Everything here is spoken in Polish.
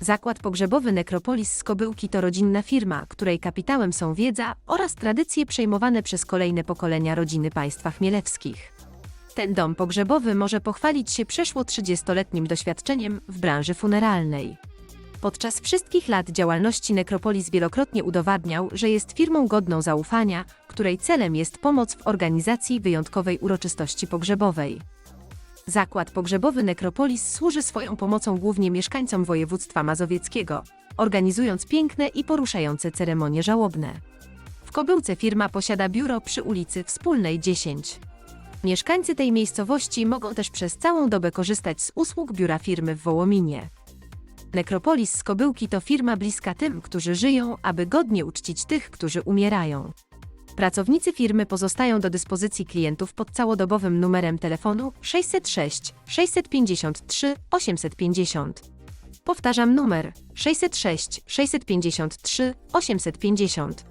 Zakład pogrzebowy Nekropolis z Kobyłki to rodzinna firma, której kapitałem są wiedza oraz tradycje przejmowane przez kolejne pokolenia rodziny państwa chmielewskich. Ten dom pogrzebowy może pochwalić się przeszło 30-letnim doświadczeniem w branży funeralnej. Podczas wszystkich lat działalności Nekropolis wielokrotnie udowadniał, że jest firmą godną zaufania, której celem jest pomoc w organizacji wyjątkowej uroczystości pogrzebowej. Zakład pogrzebowy Nekropolis służy swoją pomocą głównie mieszkańcom województwa mazowieckiego, organizując piękne i poruszające ceremonie żałobne. W Kobyłce firma posiada biuro przy ulicy Wspólnej 10. Mieszkańcy tej miejscowości mogą też przez całą dobę korzystać z usług biura firmy w Wołominie. Nekropolis z Kobyłki to firma bliska tym, którzy żyją, aby godnie uczcić tych, którzy umierają. Pracownicy firmy pozostają do dyspozycji klientów pod całodobowym numerem telefonu 606 653 850. Powtarzam numer 606 653 850.